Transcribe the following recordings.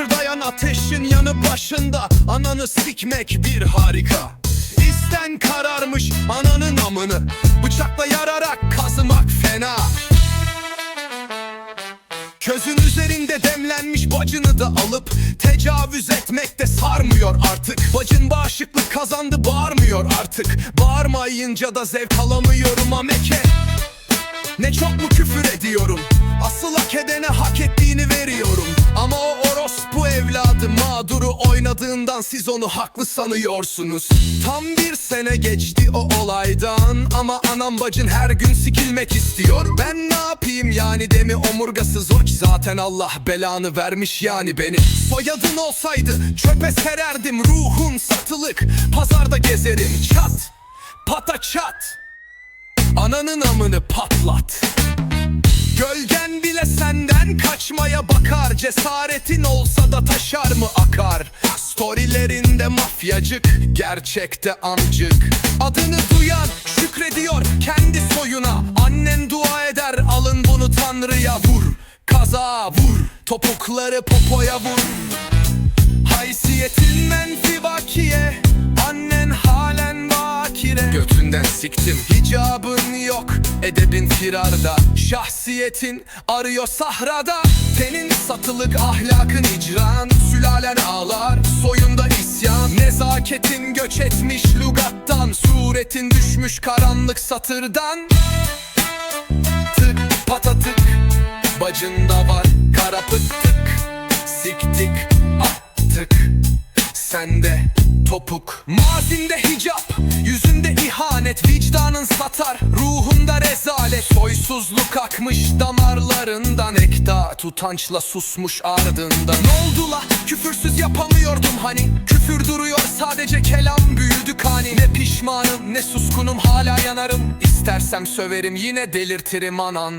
Çıtırdayan ateşin yanı başında Ananı sikmek bir harika. İsten kararmış ananın amını Bıçakla yararak kazımak fena. Közün üzerinde demlenmiş bacını da alıp Tecavüz etmek de sarmıyor artık. Bacın bağışıklık kazandı bağırmıyor artık. Bağırmayınca da zevk alamıyorum ameke Ne çok mu küfür ediyorum? Asıl hak edene hak ettiğini veriyorum. Ama o orospu evladı mağduru oynadığından siz onu haklı sanıyorsunuz. Tam bir sene geçti o olaydan Ama anam bacın her gün sikilmek istiyor. Ben ne yapayım yani demi omurgasız ki Zaten Allah belanı vermiş yani beni. Soyadın olsaydı çöpe sererdim Ruhun satılık. Pazarda gezerim Çat pata çat Ananın amını patlat. Gölgen bile senden kaçmaya bakar. Cesaretin olsa da taşar mı akar? Storylerinde mafyacık Gerçekte amcık. Adını duyan şükrediyor kendi soyuna. Annen dua eder alın bunu tanrıya vur. Kaza vur. Topukları popoya vur Götünden siktim. Hicabın yok Edebin firarda. Şahsiyetin arıyor sahrada. Senin satılık ahlakın icran. Sülalen ağlar Soyunda isyan. Nezaketin göç etmiş lugattan. Suretin düşmüş karanlık satırdan. Tık patatık. Bacında var kara pıttık. Siktik attık. Sende topuk. Mazinde hicap Yüzünde ihanet Vicdanın satar Ruhunda rezalet. Soysuzluk akmış damarlarından Ekta tutançla susmuş ardından. Ne oldu la? Küfürsüz yapamıyordum hani. Küfür duruyor sadece kelam büyüdü kani Ne pişmanım ne suskunum hala yanarım. İstersem söverim yine delirtirim anan.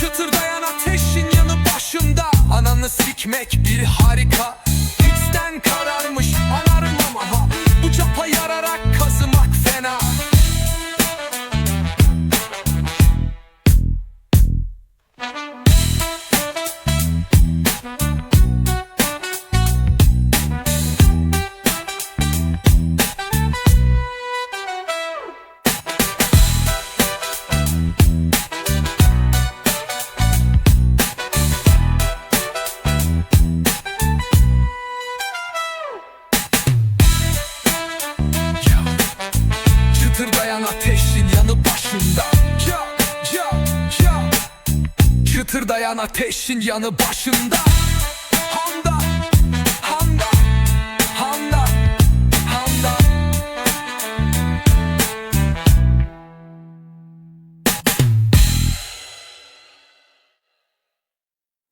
Çıtırdayan ateşin yanı başımda Ananı sikmek bir harika Çıtırdayan ateşin yanı başında. Çıtırdayan ateşin yanı başında